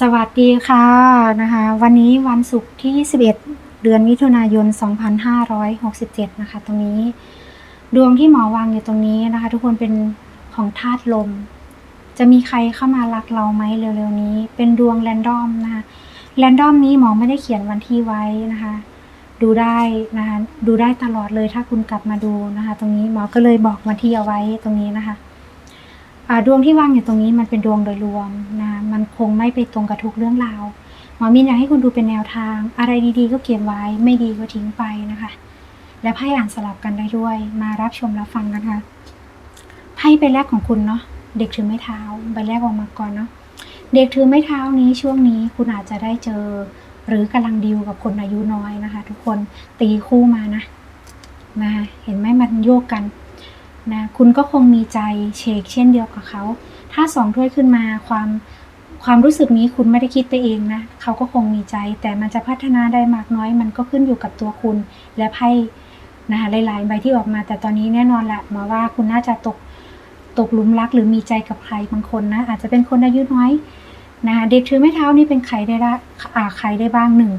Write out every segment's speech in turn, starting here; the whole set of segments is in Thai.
สวัสดีค่ะนะคะ วันนี้วันศุกร์ที่21เดือนมิถุนายน 2567 นะคะ ตรงนี้ ดวงที่หมอวางอยู่ตรงนี้นะคะ ทุกคนเป็นของธาตุลม จะมีใครเข้ามารักเราไหมเร็วๆนี้ เป็นดวงแรนดอมนะคะแรนดอมนี้หมอไม่ได้เขียนวันที่ไว้นะคะ ดูได้นะคะ ดูได้ตลอดเลยถ้าคุณกลับมาดูนะคะ ตรงนี้หมอก็เลยบอกวันที่เอาไว้ตรงนี้นะคะ ดวงที่วางอยู่ตรงนี้มันเป็นดวงโดยรวมนะมันคงไม่ไปตรงกับทุกเรื่องราวหมอมินอยากให้คุณดูเป็นแนวทาง อะไรดีๆ ก็เก็บไว้ไม่ดีก็ทิ้งไปนะคะ และไพ่อ่านสลับกันได้ด้วย มารับชมรับฟังกันค่ะไพ่ใบแรกของคุณเนาะเด็กถือไม้เท้าใบแรกออกมาก่อนเนาะเด็กถือไม้เท้านี้ช่วงนี้คุณอาจจะได้เจอ หรือกำลังดิวกับคนอายุน้อยนะคะ ทุกคนตีคู่มานะนะเห็นไหมมันโยกกัน นะคุณก็คงมีใจเชกเช่นเดียวกับเขา ถ้าสองถ้วยขึ้นมาความความรู้สึกนี้คุณไม่ได้คิดไปเองนะ เขาก็คงมีใจ แต่มันจะพัฒนาได้มากน้อย มันก็ขึ้นอยู่กับตัวคุณและไพ่นะคะหลายๆใบที่ออกมา แต่ตอนนี้แน่นอนแหละหมาว่าคุณน่าจะตกตกหลุมรักหรือมีใจกับใครบางคนนะ อาจจะเป็นคนอายุน้อยนะเด็กถือไม้เท้านี่เป็นใครได้ละอาใครได้บ้างหนึ่ง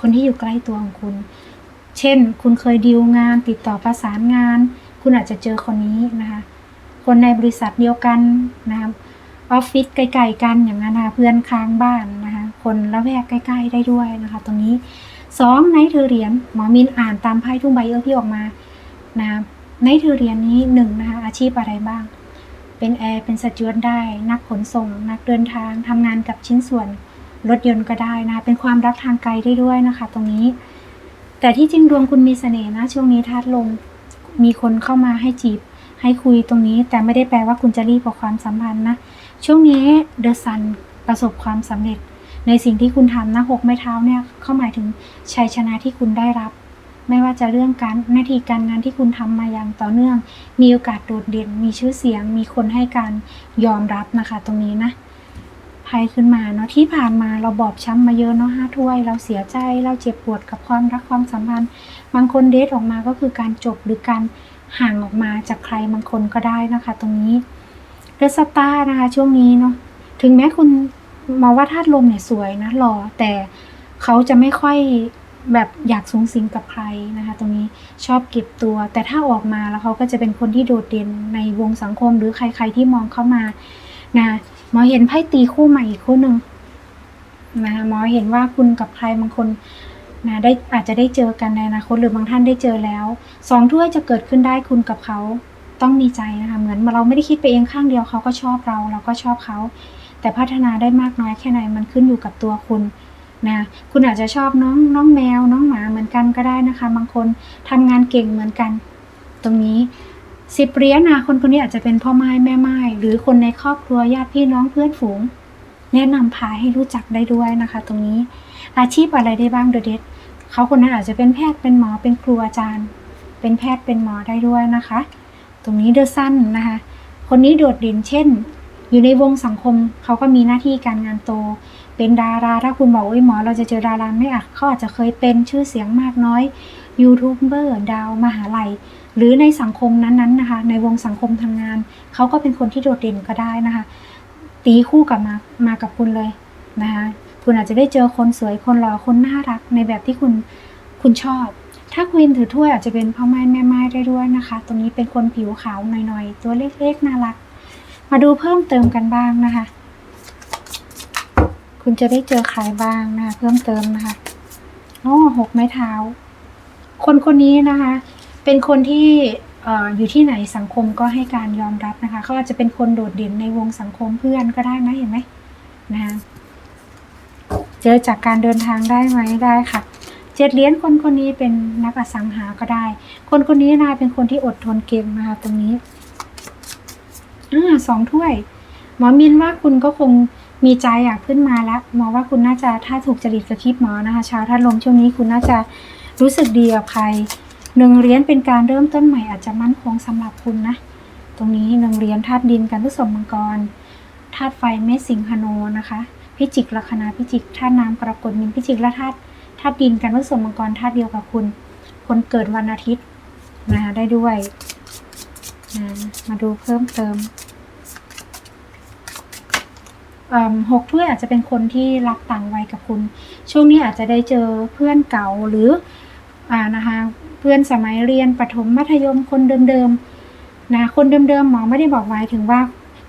คนที่อยู่ใกล้ตัวของคุณ เช่น คุณเคยดีลงานติดต่อประสานงาน คุณอาจจะเจอคนนี้นะคะ คนในบริษัทเดียวกันนะคะออฟฟิศใกล้ๆกันอย่างนั้นนะคะเพื่อนค้างบ้านนะคะคนละแวกใกล้ ๆ ได้ด้วยนะคะ ตรงนี้สองไนท์เธอเหรียญหมอมินอ่านตามไพ่ทุ่งใบเออร์ที่ออกมานะไนท์เธอเหรียญนี้หนึ่งนะคะอาชีพอะไรบ้าง เป็นแอร์เป็นสจวตได้ นักขนส่ง นักเดินทางทำงานกับชิ้นส่วนรถยนต์ก็ได้นะะเป็นความรักทางไกลได้ด้วยนะคะ ตรงนี้ แต่ที่จริงดวงคุณมีเสน่ห์นะช่วงนี้ธาตุลม มีคนเข้ามาให้จีบ ให้คุยตรงนี้ แต่ไม่ได้แปลว่าคุณจะรีบกับความสัมพันธ์นะ ช่วงนี้เดอะซันประสบความสำเร็จ ในสิ่งที่คุณทำนะหกไม้เท้าเนี่ยเข้าหมายถึงชัยชนะที่คุณได้รับ ไม่ว่าจะเรื่องการหน้าที่การงานที่คุณทำมาอย่างต่อเนื่อง มีโอกาสโดดเด่น มีชื่อเสียง มีคนให้การยอมรับนะคะ ตรงนี้นะ ภัยขึ้นมาเนาะที่ผ่านมาเราบอบช้ำมาเยอะเนาะห้าถ้วย เราเสียใจเราเจ็บปวดกับความรักความสัมพันธ์ บางคนเดทออกมาก็คือการจบหรือการห่างออกมาจากใครบางคนก็ได้นะคะ ตรงนี้เดอะสตาร์นะคะช่วงนี้เนาะถึงแม้คุณมองว่าธาตุลมเนี่ยสวยนะหล่อแต่เขาจะไม่ค่อยแบบอยากสูงสิงกับใครนะคะ ตรงนี้ชอบเก็บตัว แต่ถ้าออกมาแล้วเขาก็จะเป็นคนที่โดดเด่นในวงสังคมหรือใครๆที่มองเข้ามานะ หมอเห็นไพ่ตีคู่ใหม่อีกคู่หนึ่งนะคะหมอเห็นว่าคุณกับใครบางคนนะได้อาจจะได้เจอกันในอนาคตหรือบางท่านได้เจอแล้วสองถ้วยจะเกิดขึ้นได้คุณกับเขาต้องมีใจนะคะเหมือนเราไม่ได้คิดไปเองข้างเดียวเขาก็ชอบเราเราก็ชอบเขา แต่พัฒนาได้มากน้อยแค่ไหนมันขึ้นอยู่กับตัวคุณนะคุณอาจจะชอบน้องน้องแมว น้องหมาเหมือนกันก็ได้นะคะ บางคนทำงานเก่งเหมือนกัน ตรงนี้ สิบเหรียญนะคนคนนี้อาจจะเป็นพ่อไม้แม่ไม้หรือคนในครอบครัวญาติพี่น้องเพื่อนฝูง แนะนำพาให้รู้จักได้ด้วยนะคะ ตรงนี้อาชีพอะไรได้บ้างเดอเด็ดเขาคนนั้นอาจจะเป็นแพทย์เป็นหมอเป็นครูอาจารย์ เป็นแพทย์เป็นหมอได้ด้วยนะคะ ตรงนี้เดอะสั้นนะคะ คนนี้โดดเด่นเช่น อยู่ในวงสังคมเขาก็มีหน้าที่การงานโต เป็นดาราถ้าคุณบอกว่าหมอเราจะเจอดาราไม่อะเขาอาจจะเคยเป็นชื่อเสียงมากน้อยยูทูบเบอร์ดาวมหาลัย หรือในสังคมนั้นๆนะคะ ในวงสังคมทำงาน เขาก็เป็นคนที่โดดเด่นก็ได้นะคะ ตีคู่กับมามากับคุณเลยนะคะคุณอาจจะได้เจอคนสวยคนหล่อคนน่ารักในแบบที่คุณคุณชอบ ถ้าควีนถือถ้วยอาจจะเป็นพ่อไม้แม่ไม้ได้ด้วยนะคะ ตรงนี้เป็นคนผิวขาวหน่อยๆ ตัวเล็กๆน่ารัก มาดูเพิ่มเติมกันบ้างนะคะ คุณจะได้เจอใครบ้างนะคะเพิ่มเติมนะคะโอ๋อหกไม้เท้า คนคนนี้นะคะ เป็นคนที่ออยู่ที่ไหนสังคมก็ให้การยอมรับนะคะเขาอาจจะเป็นคนโดดเด่นในวงสังคมเพื่อนก็ได้นะเห็นไหมนะคะเจอจากการเดินทางได้ไหมได้ค่ะ เจ็ดเหรียญคนคนนี้เป็นนักอสังหาก็ได้ คนคนนี้นายเป็นคนที่อดทนเก่งนะคะตรงนี้อ่าสองถ้วย หมอมินว่าคุณก็คงมีใจอยากขึ้นมาแล้วหมอว่าคุณน่าจะถ้าถูกจริตกับคลิปหมอนะคะชาวท่านลมช่วงนี้คุณน่าจะรู้สึกดีกับใคร หนึ่งเหรียญเป็นการเริ่มต้นใหม่อาจจะมั่นคงสำหรับคุณนะ ตรงนี้หนึ่งเหรียญธาตุดินกันผสมมังกรธาตุไฟเมษสิงหโนนะคะพิจิกลัคนาพิจิกธาตุน้ำกรกฎมินพิจิกและธาตุธาตุดินกันผสมมังกรธาตุเดียวกับคุณ คนเกิดวันอาทิตย์นะคะได้ด้วยนะมาดูเพิ่มเติมหกถ้วยอาจจะเป็นคนที่รักต่างวัยกับคุณ ช่วงนี้อาจจะได้เจอเพื่อนเก่าหรืออนะคะ เพื่อนสมัยเรียนประถมมัธยมคนเดิมๆนะคนเดิมๆหมอไม่ได้บอกหมายถึงว่า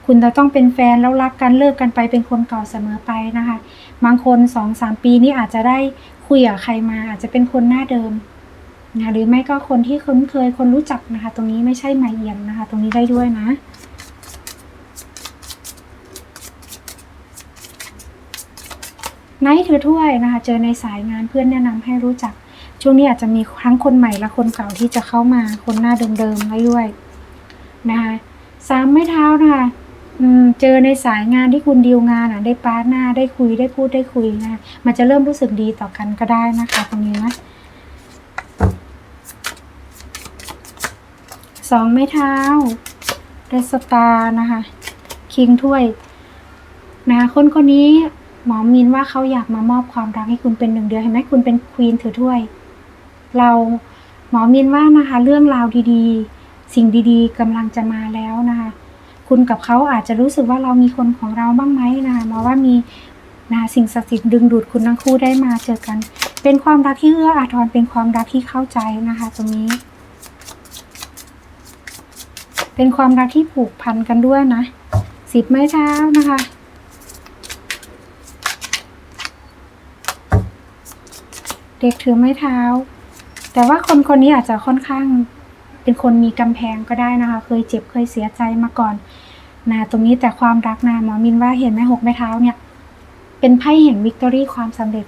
คุณจะต้องเป็นแฟนแล้วรักกันเลิกกันไปเป็นคนเก่าเสมอไปนะคะ บางคนสองสามปีนี้อาจจะได้คุยกับใครมาอาจจะเป็นคนหน้าเดิมนะหรือไม่ก็คนที่คุ้นเคยคนรู้จักนะคะ ตรงนี้ไม่ใช่หมายเอียมนะคะ ตรงนี้ได้ด้วยนะไนท์ถือถ้วยนะคะ เจอในสายงานเพื่อนแนะนำให้รู้จัก ช่วงนี้อาจจะมีทั้งคนใหม่และคนเก่าที่จะเข้ามาคนหน้าเดิมๆได้ด้วยนะคะสามไม้เท้านะคะเจอในสายงานที่คุณดีลงานอะ ได้ปาหน้าได้คุยได้พูดได้คุยนะมันจะเริ่มรู้สึกดีต่อกันก็ได้นะคะตรงนี้นะสองไม้เท้าเดสตานะคะ คิงถ้วยนะคะคนคนนี้หมอมินว่าเขาอยากมามอบความรักให้คุณเป็นหนึ่งเดียวเห็นไหมคุณเป็นควีนถือถ้วย เราหมอมินว่านะคะ เรื่องราวดีๆ สิ่งดีๆกำลังจะมาแล้วนะคะ คุณกับเขาอาจจะรู้สึกว่าเรามีคนของเราบ้างไหมนะคะหมอว่ามีนะคะสิ่งศักดิ์สิทธิ์ดึงดูดคุณทั้งคู่ได้มาเจอกัน เป็นความรักที่เอื้ออาทรเป็นความรักที่เข้าใจนะคะ ตรงนี้ เป็นความรักที่ผูกพันกันด้วยนะสิบไม้เท้านะคะเด็กถือไม้เท้า แต่ว่าคนคนนี้อาจจะค่อนข้างเป็นคนมีกำแพงก็ได้นะคะ เคยเจ็บเคยเสียใจมาก่อนนะตรงนี้แต่ความรักนะหมอมินว่าเห็นไหมหกไม้เท้าเนี่ย เป็นไพ่แห่งวิกตอรี่ความสำเร็จ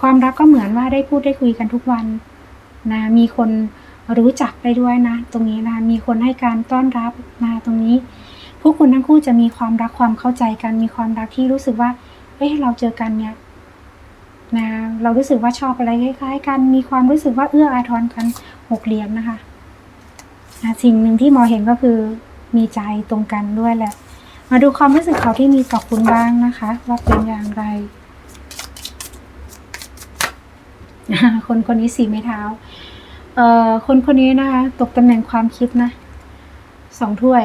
ความรักก็เหมือนว่าได้พูดได้คุยกันทุกวันนะมีคนรู้จักได้ด้วยนะ ตรงนี้นะมีคนให้การต้อนรับนะตรงนี้ พวกคุณทั้งคู่จะมีความรักความเข้าใจกัน มีความรักที่รู้สึกว่าเอ้ยเราเจอกันเนี่ย นะเรารู้สึกว่าชอบอะไรคล้ายๆ กันมีความรู้สึกว่าเอื้ออาทรกันหกเหลี่ยมนะคะนะสิ่งหนึ่งที่หมอเห็นก็คือมีใจตรงกันด้วยแหละ มาดูความรู้สึกเขาที่มีต่อคุณบ้างนะคะ ว่าเป็นอย่างไร คนคนนี้สีไม้เท้า เอ่อคนคนนี้นะคะ ตกตำแหน่งความคิดนะสองถ้วย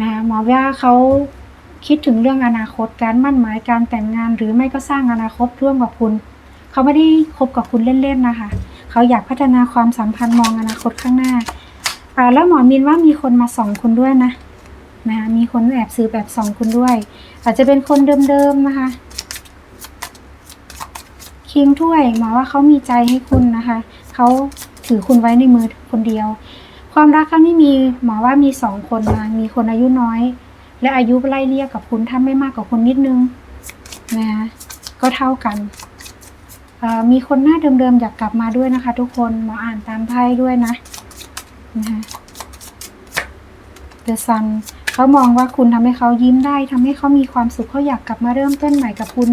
นะหมอว่าเขา คิดถึงเรื่องอนาคตการมั่นหมายการแต่งงาน หรือไม่ก็สร้างอนาคตร่วมกับคุณ เขาไม่ได้คบกับคุณเล่นๆนะคะ เขาอยากพัฒนาความสัมพันธ์มองอนาคตข้างหน้าแล้วหมอมินว่ามีคนมาส่องคุณด้วยนะนะมีคนแอบซื้อแบบส่องคุณด้วย อาจจะเป็นคนเดิมๆนะคะคิงถ้วยหมอว่าเขามีใจให้คุณนะคะ เขาถือคุณไว้ในมือคนเดียว ความรักครั้งนี้มีหมอว่ามีสองคนนะมีคนอายุน้อย และอายุไล่เลี่ยกับคุณถ้าไม่มากกว่าคุณนิดนึงนะคะก็เท่ากันมีคนหน้าเดิมๆอยากกลับมาด้วยนะคะ ทุกคนหมออ่านตามไพ่ด้วยนะนะคะเดอะซันเขามองว่าคุณทำให้เขายิ้มได้ทำให้เขามีความสุขเขาอยากกลับมาเริ่มต้นใหม่กับคุณ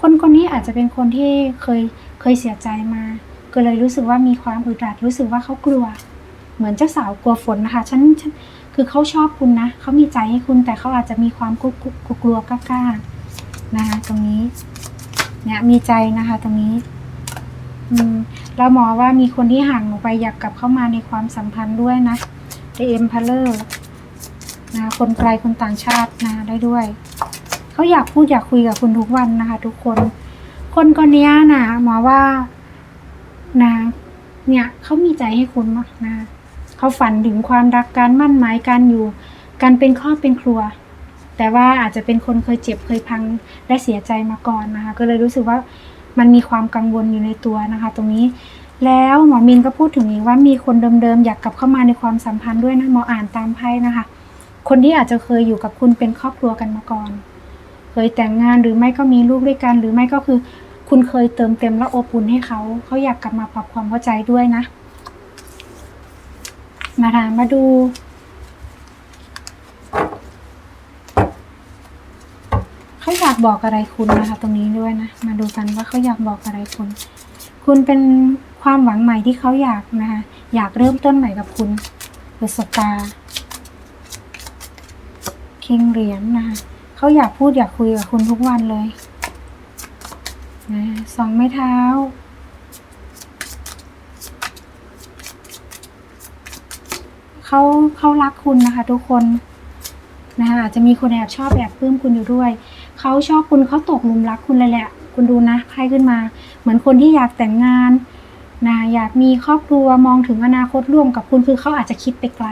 คนคนนี้อาจจะเป็นคนที่เคยเคยเสียใจมา ก็เลยรู้สึกว่ามีความอึดอัดรู้สึกว่าเขากลัว เหมือนเจ้าสาวกลัวฝนนะคะฉันฉัน คือเขาชอบคุณนะเขามีใจให้คุณแต่เขาอาจจะมีความกลัวกลัวกลัวกล้าๆนะคะตรงนี้เนี่ยมีใจนะคะตรงนี้ อืมแล้วหมอว่ามีคนที่ห่างออกไปอยากกลับเข้ามาในความสัมพันธ์ด้วยนะเอ็มพาเลอร์นะคนไกลคนต่างชาตินะได้ด้วยเขาอยากพูดอยากคุยกับคุณทุกวันนะคะ ทุกคน คนคนนี้นะหมอว่านะเนี่ยเขามีใจให้คุณมากนะ เขาฝันถึงความรักการมั่นหมายการอยู่การเป็นครอบเป็นครัว แต่ว่าอาจจะเป็นคนเคยเจ็บเคยพังและเสียใจมาก่อนนะคะ ก็เลยรู้สึกว่ามันมีความกังวลอยู่ในตัวนะคะ ตรงนี้แล้วหมอมินก็พูดถึงอีกว่ามีคนเดิมๆอยากกลับเข้ามาในความสัมพันธ์ด้วยนะหมออ่านตามไพ่นะคะ คนที่อาจจะเคยอยู่กับคุณเป็นครอบครัวกันมาก่อน เคยแต่งงานหรือไม่ก็มีลูกด้วยกัน หรือไม่ก็คือ คุณเคยเติมเต็มและอบอุ่นให้เขา เขาอยากกลับมาปรับความเข้าใจด้วยนะ มาถามมาดู เขาอยากบอกอะไรคุณนะคะ ตรงนี้ด้วยนะ มาดูกันว่าเขาอยากบอกอะไรคุณ คุณเป็นความหวังใหม่ที่เขาอยากนะคะ อยากเริ่มต้นใหม่กับคุณเดอะสตาร์คิงเหรียญนะคะเขาอยากพูดอยากคุยกับคุณทุกวันเลยนะสองไม้เท้า เขาเขารักคุณนะคะ ทุกคนนะคะอาจจะมีคนแอบชอบแอบปลื้มคุณอยู่ด้วย เขาชอบคุณเขาตกหลุมรักคุณเลยแหละ คุณดูนะไพ่ขึ้นมา เหมือนคนที่อยากแต่งงานนะอยากมีครอบครัวมองถึงอนาคตร่วมกับคุณคือเขาอาจจะคิดไปไกล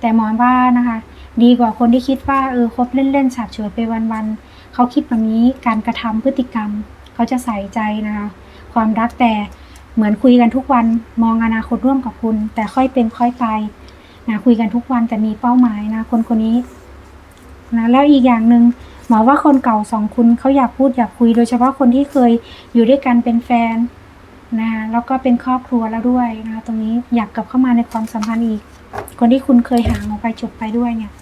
แต่หมอนว่านะคะ ดีกว่าคนที่คิดว่าเออคบเล่นๆฉาบเฉยไปวันๆเขาคิดแบบนี้การกระทำพฤติกรรม เขาจะใส่ใจนะคะ ความรักแต่เหมือนคุยกันทุกวันมองอนาคตร่วมกับคุณ แต่ค่อยเป็นค่อยไป นะคุยกันทุกวันแต่มีเป้าหมายนะ คนคนนี้นะแล้วอีกอย่างหนึ่งหมอว่าคนเก่าสองคุณเขาอยากพูดอยากคุย โดยเฉพาะคนที่เคยอยู่ด้วยกันเป็นแฟนนะแล้วก็เป็นครอบครัวแล้วด้วยนะตรงนี้อยากกลับเข้ามาในความสัมพันธ์อีก คนที่คุณเคยห่างออกไปจบไปด้วยเนี่ย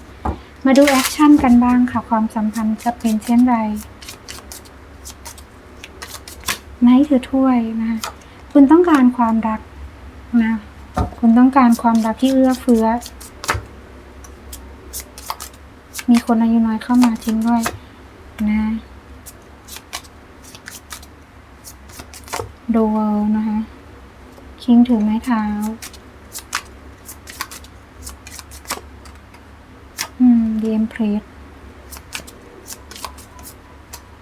มาดูแอคชั่นกันบ้างค่ะ ความสัมพันธ์จะเป็นเช่นไรไนท์ถือถ้วยนะคะคุณต้องการความรักนะ คุณต้องการความรักที่เอื้อเฟื้อ มีคนอายุน้อยเข้ามาจริงด้วย นะโดเวลนะคะ คิงถือไม้เท้า อืมดีเอ็มเพรส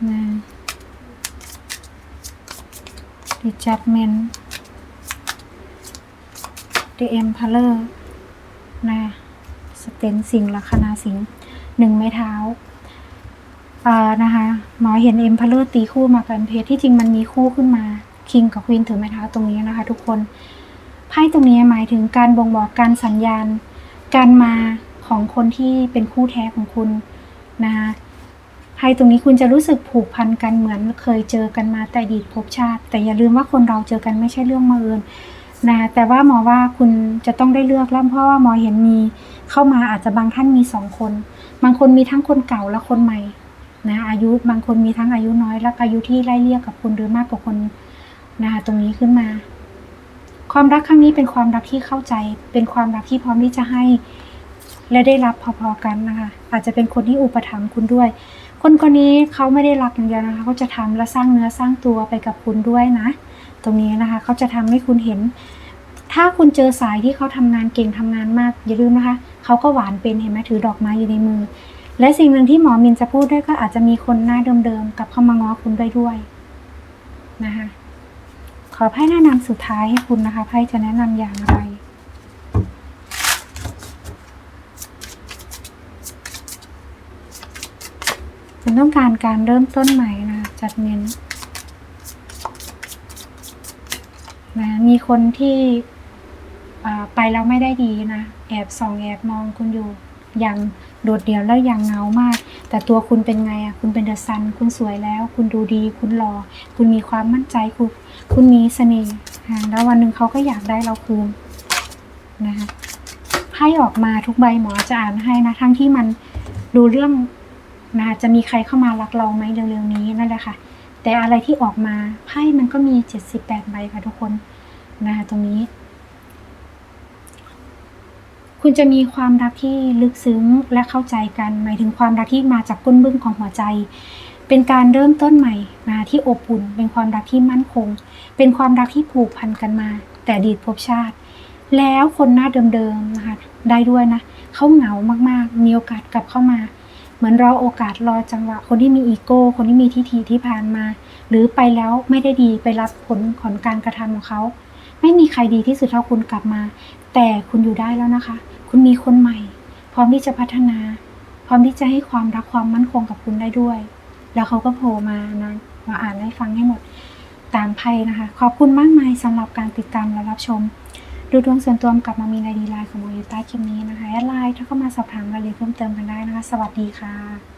นะดิจัดเมนดี เอ็มพาเลอร์นะสเตนสิงลัคนาสิงหนึ่งไม้เท้าอ่านะคะหมอเห็นเอ็มพาเลอร์ตีคู่มากับเอ็มเพรสที่จริงมันมีคู่ขึ้นมาคิงกับควีนถือไม้เท้าตรงนี้นะคะทุกคนไพ่ตรงนี้หมายถึงการบ่งบอกการสัญญาณ การมาของคนที่เป็นคู่แท้ของคุณนะคะไพ่ตรงนี้คุณจะรู้สึกผูกพันกันเหมือนเคยเจอกันมาแต่อดีตภพชาติ แต่อย่าลืมว่าคนเราเจอกันไม่ใช่เรื่องมาเอิญ นะแต่ว่าหมอว่าคุณจะต้องได้เลือกแล้วเพราะว่าหมอเห็นมีเข้ามาอาจจะบางท่านมีสองคน บางคนมีทั้งคนเก่าและคนใหม่นะอายุบางคนมีทั้งอายุน้อย และอายุที่ไล่เลี่ยกับคุณหรือมากกว่าคนนะคะตรงนี้ขึ้นมา ความรักครั้งนี้เป็นความรักที่เข้าใจ เป็นความรักที่พร้อมที่จะให้ และได้รับพอๆกันนะคะอาจจะเป็นคนที่อุปถัมภ์คุณด้วย คนคนนี้เขาไม่ได้รักอย่างเดียวนะคะเขาจะทำและสร้างเนื้อสร้างตัวไปกับคุณด้วยนะ ตรงนี้นะคะเขาจะทำให้คุณเห็น ถ้าคุณเจอสายที่เขาทำงานเก่งทำงานมากอย่าลืมนะคะเขาก็หวานเป็นเห็นไหมถือดอกไม้อยู่ในมือ และสิ่งหนึ่งที่หมอมินจะพูดด้วยก็อาจจะมีคนหน้าเดิมๆกับเข้ามาง้อคุณได้ด้วยนะคะขอไพ่แนะนำสุดท้ายให้คุณนะคะไพ่จะแนะนำอย่างไรคุณต้องการการเริ่มต้นใหม่นะจัดเน้น นะมีคนที่ไปแล้วไม่ได้ดีนะ แอบส่องแอบมองคุณอยู่ อย่างโดดเดี่ยวแล้วอย่างเงามาก แต่ตัวคุณเป็นไงอะ คุณเป็นเดอะซัน คุณสวยแล้ว คุณดูดี คุณหล่อ คุณมีความมั่นใจ คุณ คุณมีเสน่ห์แล้ววันหนึ่งเขาก็อยากได้เราคืนนะคะให้ออกมาทุกใบหมอจะอ่านให้นะ ทั้งที่มันดูเรื่องนะจะมีใครเข้ามารักเราไหมเร็วๆนี้นั่นแหละค่ะ แต่อะไรที่ออกมาไพ่มันก็มีเจ็ดสิบแปดใบค่ะทุกคนนะคะตรงนี้ คุณจะมีความรักที่ลึกซึ้งและเข้าใจกัน หมายถึงความรักที่มาจากก้นบึ้งของหัวใจ เป็นการเริ่มต้นใหม่นะที่อบอุ่น เป็นความรักที่มั่นคง เป็นความรักที่ผูกพันกันมา แต่อดีตภพชาติ แล้วคนหน้าเดิมๆนะคะได้ด้วยนะเขาเหงามากๆ มีโอกาสกลับเข้ามา มือนรอโอกาสรอจังหวะ คนที่มีอีโก้ คนที่มีทิฏฐิที่ผ่านมา หรือไปแล้วไม่ได้ดีไปรับผลของการกระทำของเขา ไม่มีใครดีที่สุดเท่าคุณกลับมา แต่คุณอยู่ได้แล้วนะคะ คุณมีคนใหม่ พร้อมที่จะพัฒนา พร้อมที่จะให้ความรักความมั่นคงกับคุณได้ด้วย แล้วเขาก็โผล่มานะมาอ่านให้ฟังให้หมดตามไพ่นะคะ ขอบคุณมากมายสำหรับการติดตามและรับชม ดูดวงส่วนตัวกลับมามีในดีไลน์ของโมยูใต้คลิปนี้นะคะแอดไลน์ถ้าเข้ามาสอบถามรายละเอียดเพิ่มเติมกันได้นะคะ สวัสดีค่ะ